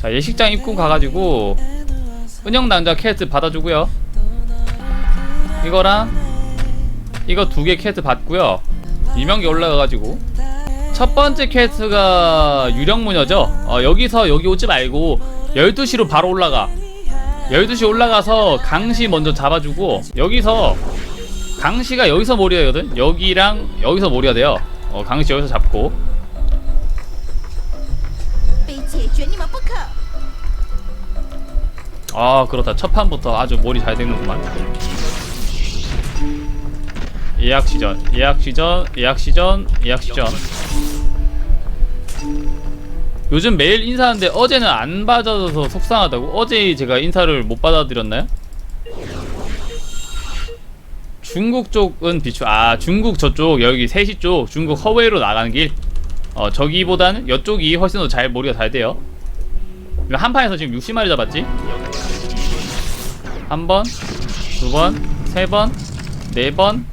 자 예식장 입구 가가지고 은영 남자 캐스트 받아주고요. 이거랑 이거 두 개 캐스트 받고요. 유명기 올라가가지고. 첫 번째 캐스트가 유령무녀죠? 어, 여기서 여기 오지 말고 12시로 바로 올라가. 12시 올라가서 강시 먼저 잡아주고 여기서 강시가 여기서 몰이야 되거든? 여기랑 여기서 몰이야 돼요. 어, 강시 여기서 잡고. 非 解决你们不可！ 아 그렇다 첫 판부터 아주 몰이 잘 되는구만 예약 시전 예약 시전 예약 시전 예약 시전 요즘 매일 인사하는데 어제는 안 받아줘서 속상하다고 어제 제가 인사를 못 받아드렸나요? 중국 쪽은 비추 아 중국 저쪽 여기 3시 쪽 중국 허웨이로 나가는 길 어, 저기보다는 이쪽이 훨씬 더 잘 머리가 잘 돼요. 한 판에서 지금 60마리 잡았지? 한 번, 두 번, 세 번, 네 번,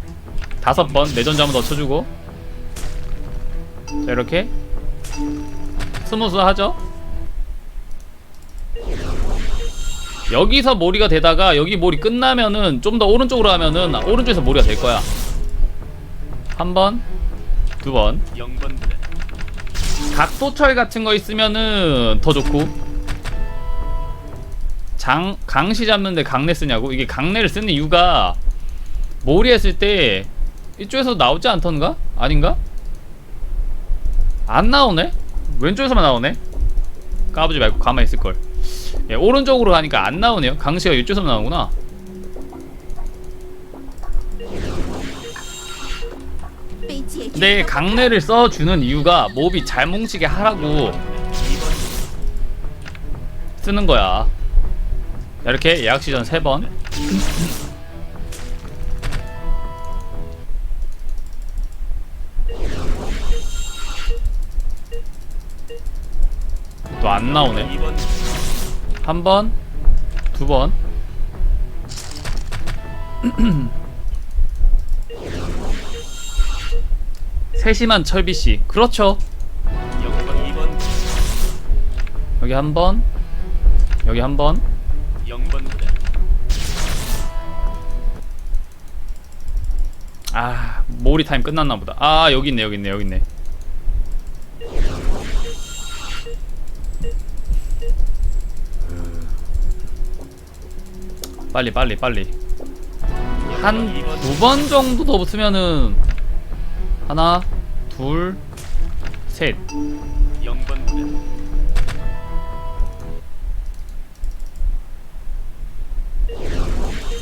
다섯 번 내전자 한번 더 쳐주고. 자 이렇게. 스무스 하죠? 여기서 몰이가 되다가 여기 몰이 끝나면은 좀 더 오른쪽으로 하면은 오른쪽에서 몰이가 될 거야. 한 번, 두 번, 각도철 같은 거 있으면은 더 좋고. 장 강시 잡는데 강내 쓰냐고? 이게 강내를 쓰는 이유가 몰이 했을 때 이쪽에서 나오지 않던가? 아닌가? 안 나오네? 왼쪽에서만 나오네? 까부지 말고 가만히 있을 걸. 예, 오른쪽으로 가니까 안 나오네요. 강시가 이쪽에서 나오구나 근데 강내를 써주는 이유가 몹이 잘 뭉치게 하라고 쓰는 거야. 자, 이렇게 예약 시전 3번. 또 안 나오네. 한 번, 두 번. 세심한 철비 씨. 그렇죠. 여기 한 번. 여기 한 번. 아, 모리 타임 끝났나 보다. 아, 여기 있네. 여기 있네. 여기 있네. 빨리 빨리 빨리. 한 두 번 정도 더 붙으면은 하나, 둘, 셋.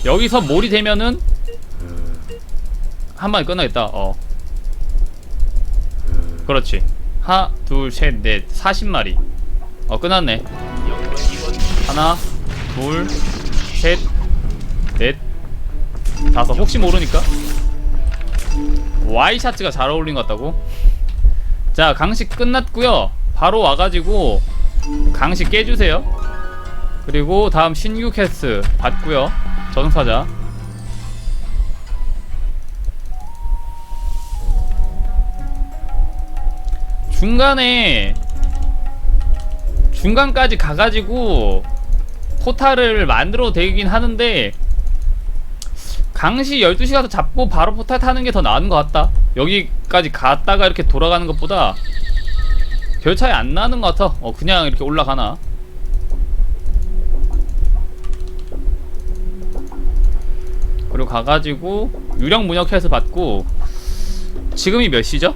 여기서 몰이 되면은 한 방에 끝나겠다. 어. 그렇지. 하나, 둘, 셋, 넷, 40마리. 어, 끝났네. 하나, 둘, 셋, 넷, 다섯. 혹시 모르니까. 와이샤츠가 잘 어울린 것 같다고? 자, 강식 끝났고요. 바로 와가지고 강식 깨주세요. 그리고 다음 신규 캐스 받고요. 저승사자. 중간에 중간까지 가가지고 포탈을 만들어도 되긴 하는데 강시 12시 가서 잡고 바로 포탈 타는 게 더 나은 것 같다. 여기까지 갔다가 이렇게 돌아가는 것보다 별 차이 안 나는 것 같아. 어 그냥 이렇게 올라가나? 그리고 가가지고 유령 문역해서 받고 지금이 몇 시죠?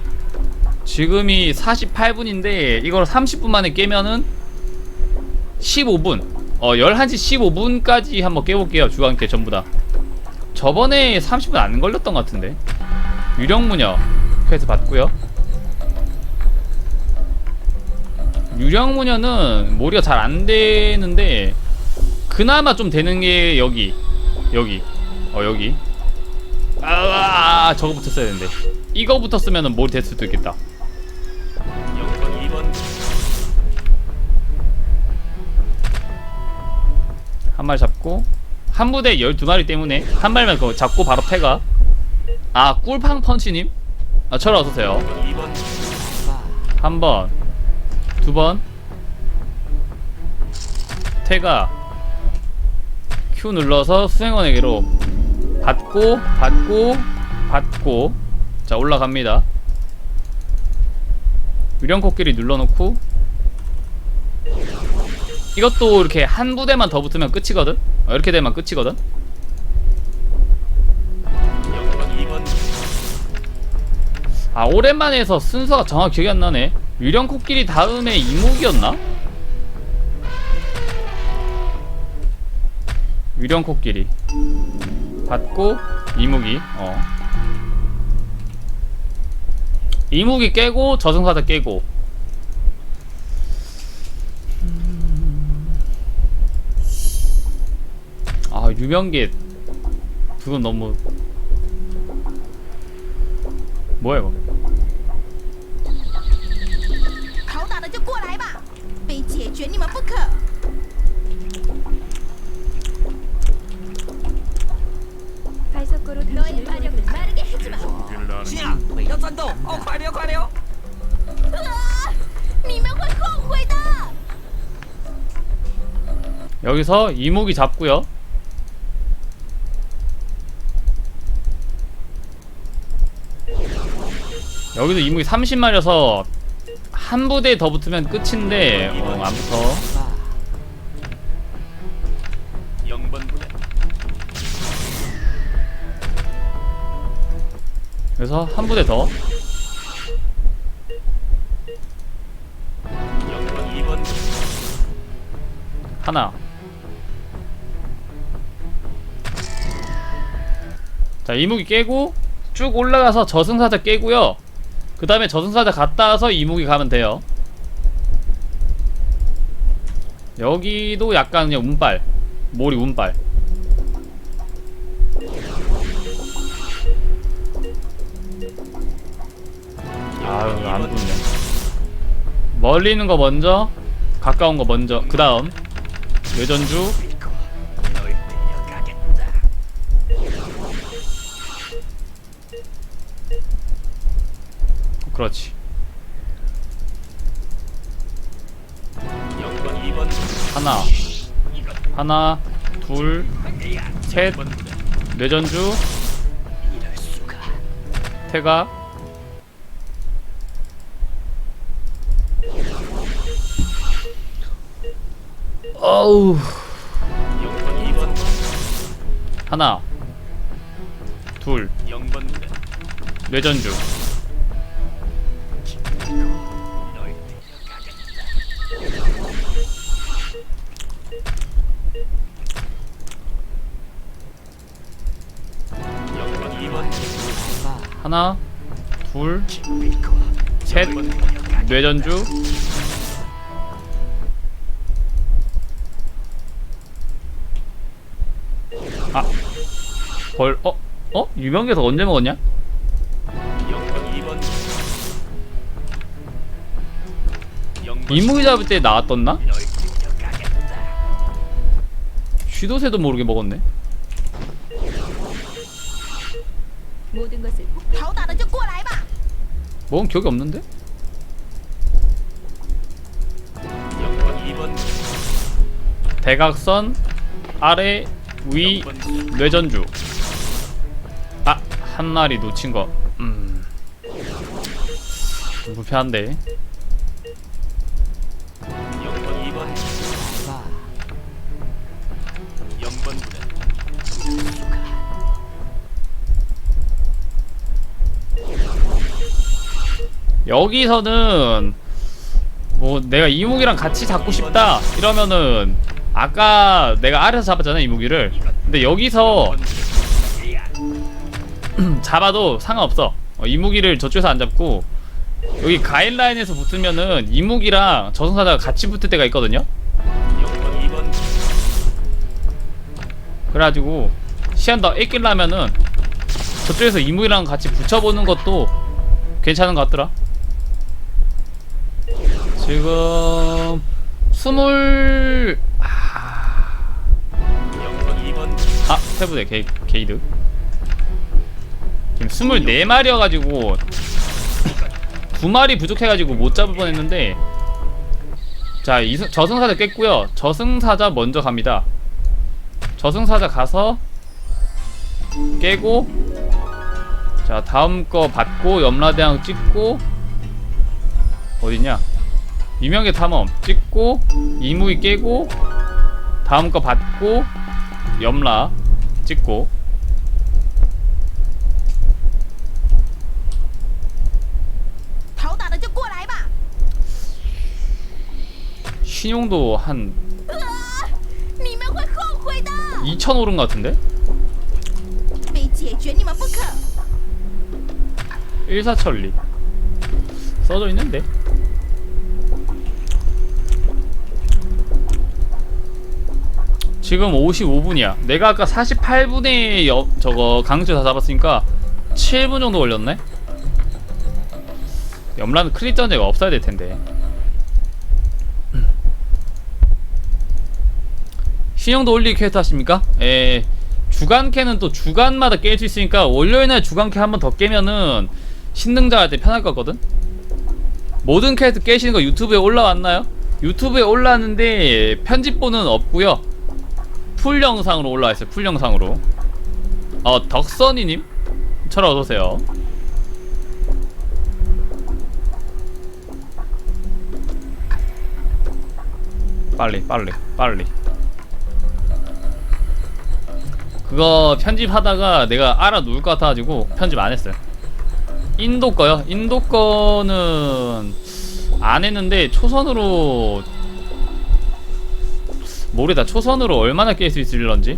지금이 48분인데 이걸 30분 만에 깨면은 15분. 어 11시 15분까지 한번 깨볼게요. 주간께 전부 다 저번에 30분 안 걸렸던 것 같은데. 유령 무녀. 퀘스트 받고요. 유령 무녀는 몰이가 잘 안 되는데 그나마 좀 되는 게 여기. 여기. 어 여기. 아, 아 저거 붙었어야 되는데. 이거 붙었으면 몰이 됐을 수도 있겠다. 한 마리 잡고 한 부대 12마리 때문에 한 마리만 그거 잡고 바로 패가. 아 꿀팡 펀치님? 아철 어서오세요? 한번. 두번. 태가 Q 눌러서 수행원에게로 받고 받고 받고. 자 올라갑니다. 유령 코끼리 눌러놓고. 이것도 이렇게 한 부대만 더 붙으면 끝이거든 어, 이렇게 되면 끝이거든? 아 오랜만에 해서 순서가 정확히 기억이 안 나네. 유령 코끼리 다음에 이목이었나? 유령 코끼리. 받고 이무기 어. 이무기 깨고 저승사자 깨고 유명계 그건 너무 뭐야 이거? 발석구로 당신을 보내드립니다. 여기서 이목이 잡고요. 여기도 이목이 30마리여서 한 부대 더 붙으면 끝인데 어, 안 붙어 0번 부대. 그래서 한 부대 더. 0번 2번 하나. 자 이목이 깨고 쭉 올라가서 저승사자 깨고요 그 다음에 저승사자 갔다 와서 이목이 가면 돼요. 여기도 약간 그냥 운빨. 몰이 운빨. 아유 안 붙네. 멀리 있는 거 먼저 가까운 거 먼저 그 다음. 외전주 그렇지. 0번 2번 하나. 하나 둘셋. 번 부대 뇌전주. 태가. 어우. 0번 2번 하나. 둘. 0번 부대 뇌전주 하나, 둘, 셋, 뇌전주. 아, 벌, 어? 어? 유명계에서 언제 먹었냐? 이무기 잡을 때 나왔던나? 쉬도새도 모르게 먹었네. 모든 것을 먹은 기억이 없는데? 영번 2번 대각선 아래 위 뇌전주 아! 한 마리 놓친 거 음... 좀 불편한데 여기서는 뭐 내가 이무기랑 같이 잡고 싶다 이러면은 아까 내가 아래서 잡았잖아 이무기를. 근데 여기서. 잡아도 상관없어. 어, 이무기를 저쪽에서 안 잡고 여기 가일라인에서 붙으면은 이무기랑 저승사자가 같이 붙을 때가 있거든요? 영번 2번 그래가지고 시간 더 뺏기려면은 저쪽에서 이무기랑 같이 붙여보는 것도 괜찮은 것 같더라 지금 스물 아, 영번 2번 아 세부대 게, 게이드 지금 스물네 마리여가지고 두 마리 부족해가지고 못 잡을 뻔했는데. 자 이승, 저승사자 깼고요. 저승사자 먼저 갑니다. 저승사자 가서 깨고 자 다음 거 받고 염라대왕 찍고 어딨냐 유명의 탐험. 찍고 이무이 깨고 다음 거 받고 염라 찍고. 신용도 한 2천 오른 것 같은데? 1사천리. 써져 있는데? 지금 55분이야 내가 아까 48분에 여, 저거 강주 다 잡았으니까 7분 정도 걸렸네 염라는 크립 전제가 없어야 될 텐데 신형도 올리기 퀘스트 하십니까? 예 주간캐는 또 주간마다 깰 수 있으니까 월요일날 주간캐 한 번 더 깨면은 신능자 할때 편할 것 같거든? 모든 퀘스트 깨시는 거 유튜브에 올라왔나요? 유튜브에 올라왔는데 편집본은 없고요 풀 영상으로 올라와 있어요 풀 영상으로. 어 덕선이님? 철어 어서오세요. 빨리 빨리 빨리. 그거 편집하다가 내가 알아 놓을 것 같아가지고 편집 안 했어요. 인도 거요? 인도 거는 안 했는데 초선으로 모르다 초선으로 얼마나 깰 수 있을런지?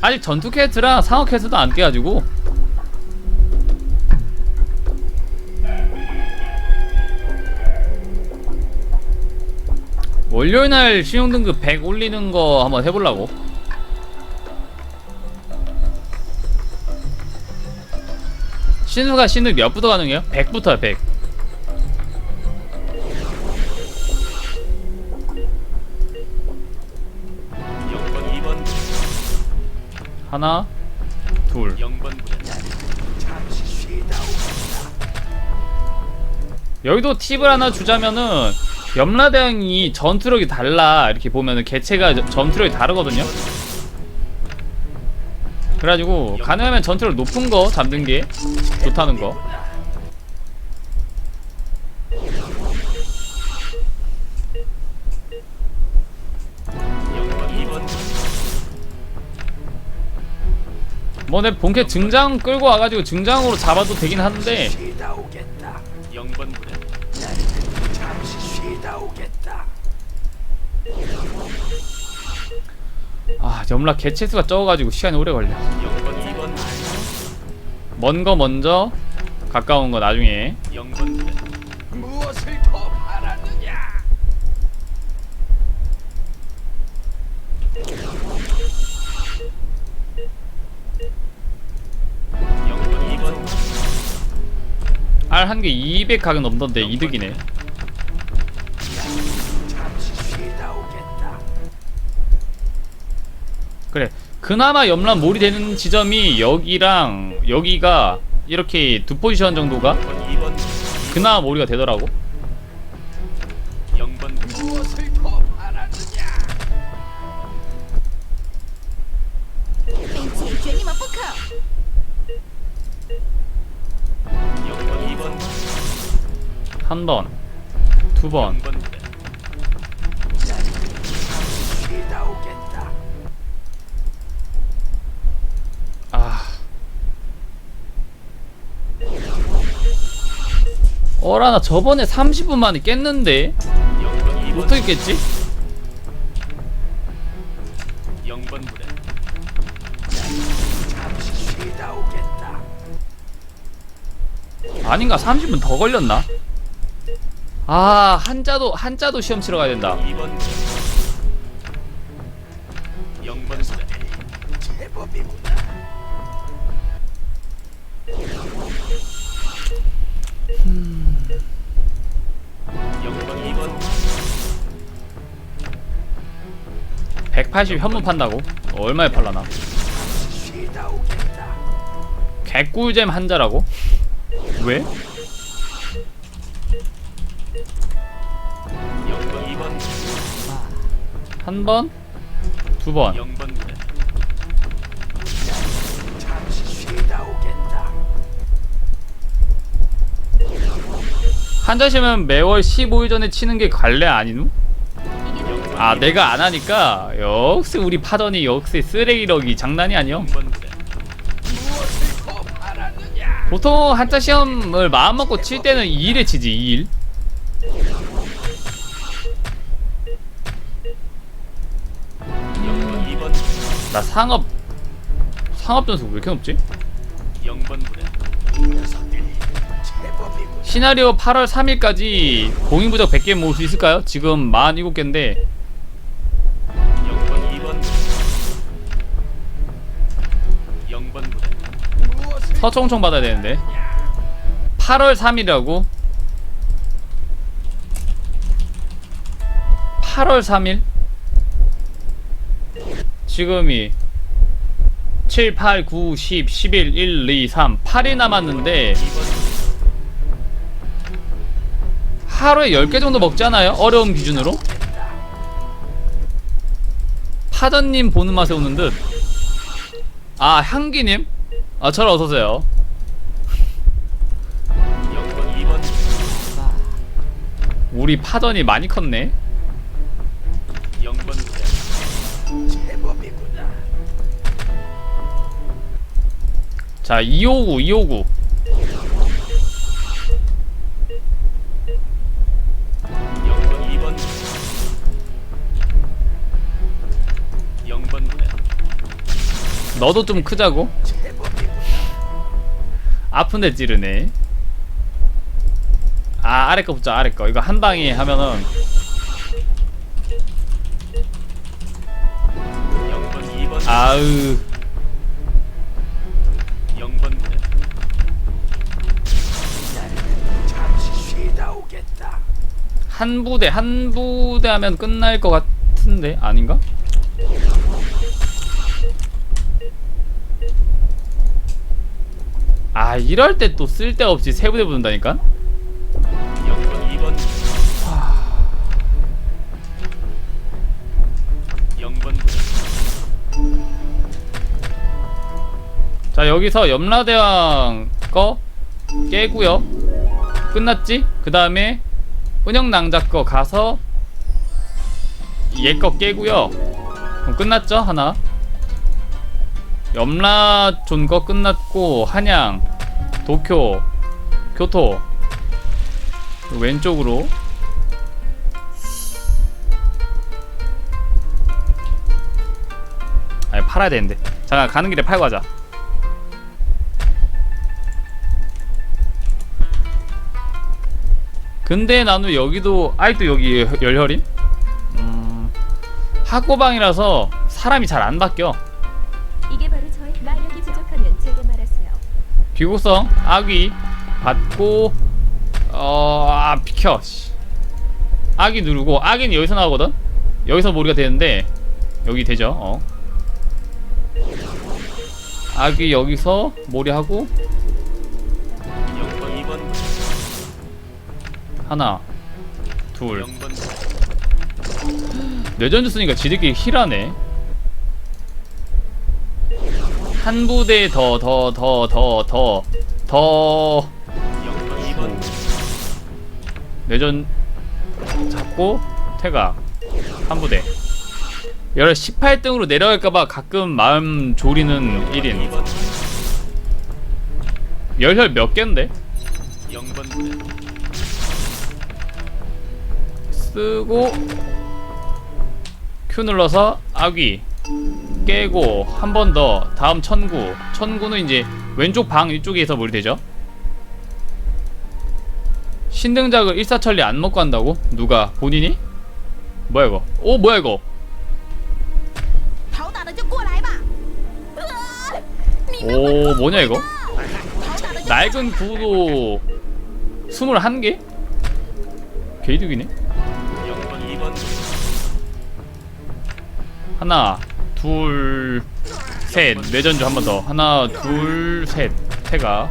아직 전투 퀘스트랑 상어 퀘스트도 안 깨가지고. 월요일날 신용 등급 100 올리는 거 한번 해보려고. 신우가 신우 몇부터 가능해요? 100부터야 100 하나 둘. 여기도 팁을 하나 주자면은 염라대왕이 전투력이 달라 이렇게 보면은 개체가 저- 전투력이 다르거든요. 그래가지고 가능하면 전투력 높은 거 잡는 게 좋다는 거 뭐 내 본캐 증장 끌고 와가지고 증장으로 잡아도 되긴 부대. 아 염라 개체수가 적어가지고 시간이 오래 걸려. 영번 2번 먼거 먼저 가까운 거 나중에 알 한 개 200 가격 넘던데 이득이네. 그래 그나마 염란 몰이 되는 지점이 여기랑 여기가 이렇게 두 포지션 정도가 영번 2번 그나마 몰이가 되더라고 3번 두 번. 아 어라 나 저번에 30분 만에 깼는데 어떻게 깼지? 0번 부대 아닌가 30분 더 걸렸나? 아 한자도 한자도 시험 치러 가야 된다 2번 영번 부대 영번 2번 180 현무 판다고? 얼마에 팔라나? 개꿀잼 한자라고? 왜? 한 번, 두 번. 0번 부대 한 잔씩은 매월 15일 전에 치는 게 관례 아니누? 아 내가 안 하니까 역시 우리 파던이 역시 쓰레기력이 장난이 아니요 0번 부대 보통 한자 시험을 마음먹고 칠 때는 2일에 치지 2일 나 상업 상업 점수 왜 이렇게 높지? 0번 부대 시나리오 8월 3일까지 공인부적 100개 모을 수 있을까요? 지금 47개인데 0번 2번 0번 부대 서총총 받아야 되는데 8월 3일이라고? 8월 3일? 지금이 7, 8, 9, 10, 11, 1, 2, 3 8일 남았는데 2번 하루에 10개 정도 먹잖아요? 어려움 기준으로? 파전님 보는 맛에 오는 듯. 아, 향기님? 아, 저를 어서오세요. 0번 2번 우리 파전이 많이 컸네. 자, 259, 259. 0번 2번 0번 부대 너도 좀 크자고? 아픈데 찌르네. 아, 아래 거 붙자, 아래 거. 이거 한 방에 하면은 0번 2번 아으. 한 부대, 한 부대 하면 끝날 것 같은데 아닌가? 아 이럴 때 또 쓸데없이 세 부대 부른다니까? 0번 2번 0번 부대 자 여기서 염라대왕 거 깨고요 끝났지? 그 다음에 은영낭자 거 가서 얘 거 깨고요. 그럼 끝났죠 하나? 염라존 거 끝났고 한양 도쿄 교토. 왼쪽으로. 아니 팔아야 되는데. 잠깐 가는 길에 팔고 하자 근데 나는 여기도 아직도 여기 열혈임? 음, 학고방이라서 사람이 잘 안 바뀌어 이게 바로 저의 마력이 부족하면 제게 말하세요. 비곡성 아귀 받고 어... 아 비켜 씨. 아귀 누르고 아귀는 여기서 나오거든? 여기서 몰이가 되는데 여기 되죠 어 아귀 여기서 몰이하고 하나 둘. 0번 부대 레전드 쓰니까 지들끼리 힐하네. 한 부대 더 더 더 더 더 더. 0번 2번 내전 잡고 퇴각 한 부대. 열혈 18등으로 내려갈까봐 가끔 마음 졸이는 1인. 2번. 열혈 몇 개인데? 쓰고 Q 눌러서 아귀 깨고 한 번 더 다음 천구 천구는 이제 왼쪽 방 이쪽에서 물이 되죠? 신등작을 일사천리 안 먹고 한다고? 누가? 본인이? 뭐야 이거? 오 뭐야 이거? 오 뭐냐 이거? 낡은 구도 21개? 개이득이네? 하나 둘셋. 내전주 한 번 더. 하나 둘셋. 태가.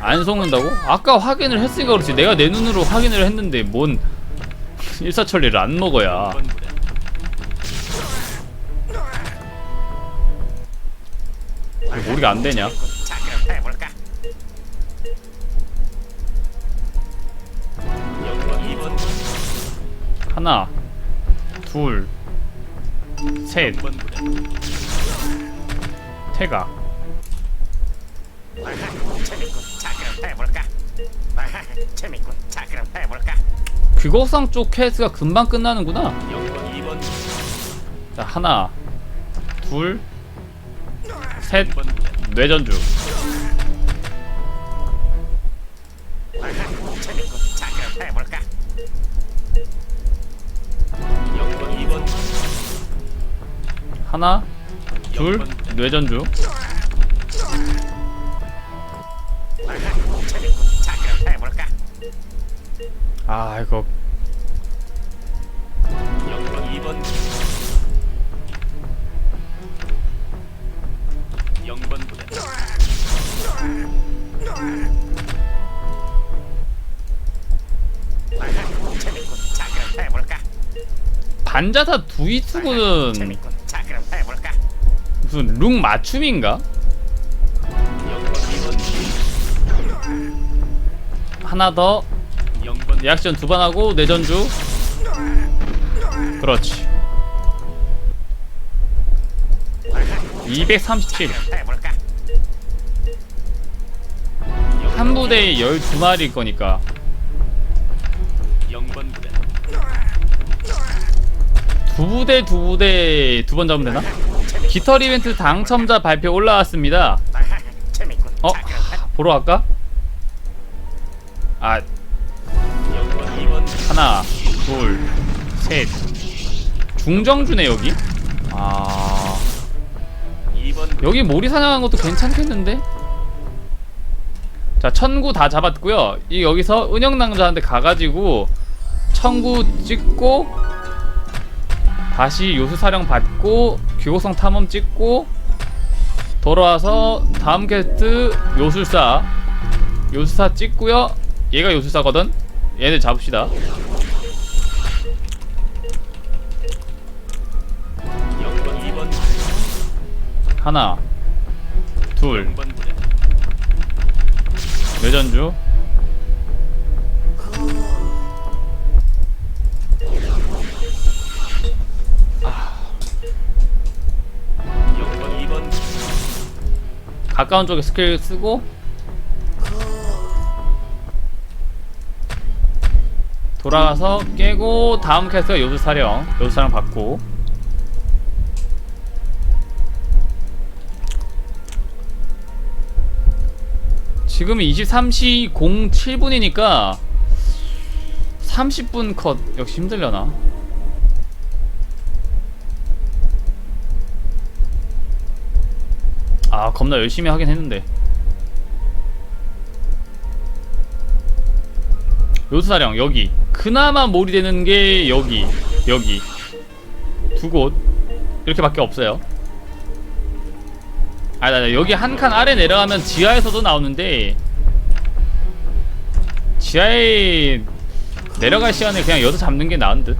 안 속는다고? 아까 확인을 했으니까 그렇지. 내가 내 눈으로 확인을 했는데 뭔 일사천리를 안 먹어야. 우리가 안 되냐? 하나 둘셋. 0번 부대 태가. 귀곡상 쪽 퀘스트가 금방 끝나는구나. 0번 2번 자 하나 둘셋. 0번 부대 뇌전주 하나 둘 뇌전주. 아 이거. 0번 2번 0번 부대 재밌군 자 그럼 해볼까 반자사 두이투구는 무슨 룩 맞춤인가? 0번 2번 하나 더. 0번 리액션 두 번 하고 뇌전주. 그렇지. 237 해볼까 한 부대에 12마리일 거니까. 0번 부대 두 부대 두 부대 두 번 잡으면 되나? 깃털 이벤트 당첨자 발표 올라왔습니다 어? 보러 갈까? 아 0번 2번 하나 둘셋 중정주네 여기 아 2번 여기 모리 사냥한 것도 괜찮겠는데? 자 천구 다 잡았고요 이 여기서 은영낭자한테 가가지고 천구 찍고 다시 요수사령 받고 귀곡성 탐험 찍고 돌아와서 다음 퀘스트 요술사. 요술사 찍고요. 얘가 요술사거든. 얘네 잡읍시다. 0번 2번 하나 둘. 0번 부대 뇌전주 가까운 쪽에 스킬 쓰고. 돌아가서 깨고 다음 캐스트가 요술사령. 요술사령 받고. 지금이 23시 07분이니까 30분 컷. 역시 힘들려나 아 겁나 열심히 하긴 했는데. 요수사령 여기. 그나마 몰이 되는 게 여기. 여기. 두 곳. 이렇게밖에 없어요. 아나 나, 여기 한 칸 아래 내려가면 지하에서도 나오는데. 지하에 내려갈 시간에 그냥 여기서 잡는 게 나은 듯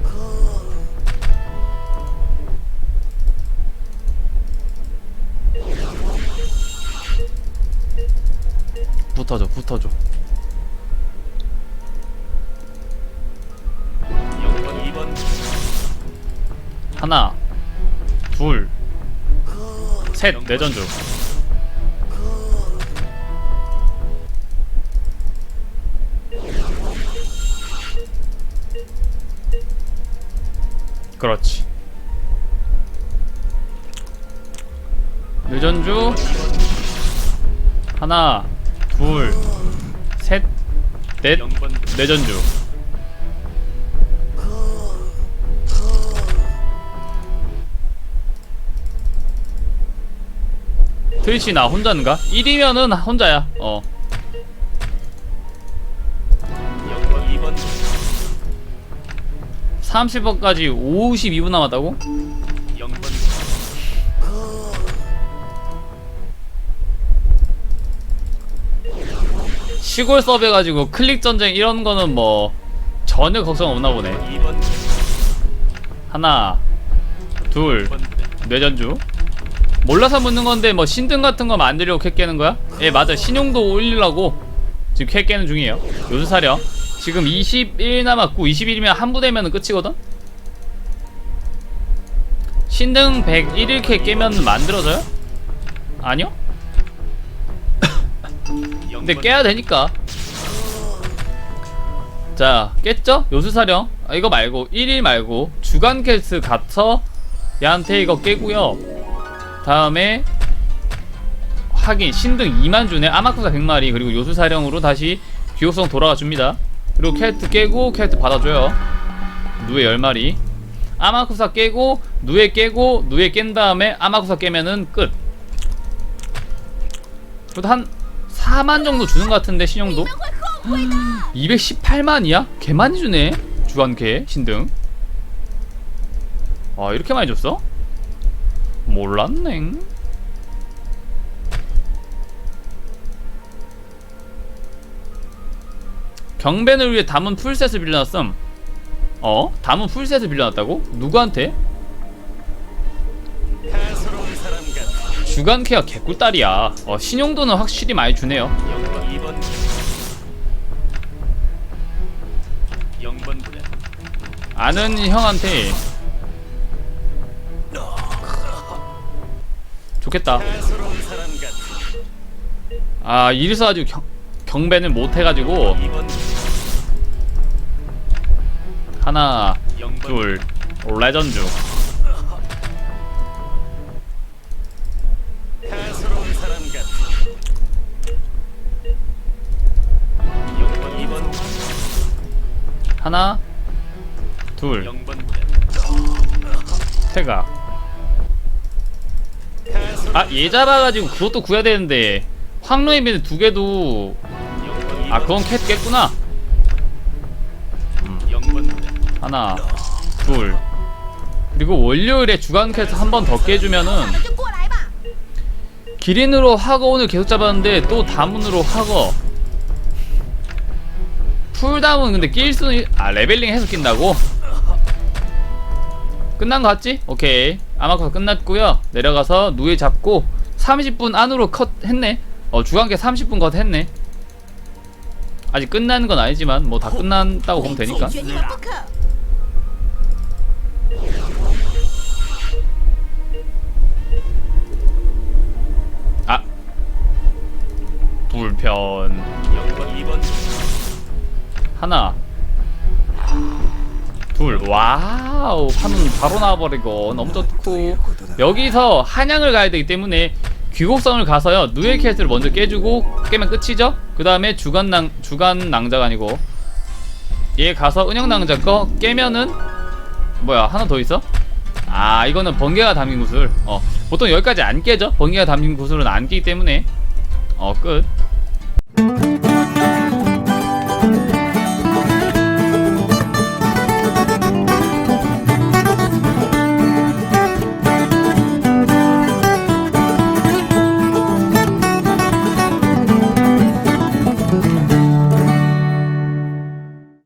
셋 내전주 그렇지. 내전주 하나 둘셋넷 0번 부대 내전주 트위치 나 혼자인가? 1이면은 혼자야 어 0번 2번 30번까지 52분 남았다고? 0번 시골 서브 해가지고 클릭 전쟁 이런 거는 뭐 전혀 걱정 없나 보네. 하나, 둘, 뇌전주. 몰라서 묻는 건데 뭐 신등 같은 거 만들려고 캐 깨는 거야? 예 맞아 신용도 올리려고 지금 캐 깨는 중이에요. 요즘 사령. 지금 21 남았고 21이면 한 부대면 끝이거든. 신등 101일 깨면 만들어져요? 아니요? 근데 깨야 되니까. 자, 깼죠? 요술사령. 아, 이거 말고, 1일 말고, 주간 캐스 가서 얘한테 이거 깨고요. 다음에, 확인, 신등 2만 주네. 아마쿠사 100마리, 그리고 요술사령으로 다시 귀호성 돌아가 줍니다. 그리고 캐트 깨고, 캐트 받아줘요. 누에 10마리. 아마쿠사 깨고, 누에 깨고, 누에 깬 다음에 아마쿠사 깨면은 끝. 그래도 한 4만 정도 주는 것 같은데, 신용도? 218만이야? 개 많이 주네 주간개 신등 아 이렇게 많이 줬어? 몰랐네 경벤을 위해 담은 풀셋을 빌려놨음 어? 담은 풀셋을 빌려놨다고? 누구한테? 주간캐가 개꿀딸이야 어 신용도는 확실히 많이 주네요 아는 형한테 좋겠다. 아 이래서 아주 경, 경배는 못해가지고. 하나 둘 레전드. 하나 둘 가소로운 아 얘 잡아가지고 그것도 구해야 되는데 황로의 미는 두 개도 아 그건 캣 깼구나 음. 하나 둘 그리고 월요일에 주간 퀘스트 한 번 더 깨주면은 기린으로 하거 오늘 계속 잡았는데 또 다문으로 하거 풀다문 근데 낄 수는 아 레벨링 해서 낀다고? 끝난 거 같지? 오케이 아마커스 끝났고요. 내려가서 누에 잡고 30분 안으로 컷 했네. 어 주간계 30분 컷 했네. 아직 끝나는 건 아니지만 뭐 다 끝난다고 보면 되니까. 아. 불편. 하나. 둘. 와우 판은 바로 나와버리고. 너무 좋고. 여기서 한양을 가야 되기 때문에 귀곡성을 가서요 누에 캐스를 먼저 깨주고 깨면 끝이죠? 그 다음에 주간 주간 낭자가 아니고. 얘 가서 은영 낭자 거 깨면은 뭐야 하나 더 있어? 아 이거는 번개가 담긴 구슬. 어 보통 여기까지 안 깨죠? 번개가 담긴 구슬은 안 깨기 때문에. 어끝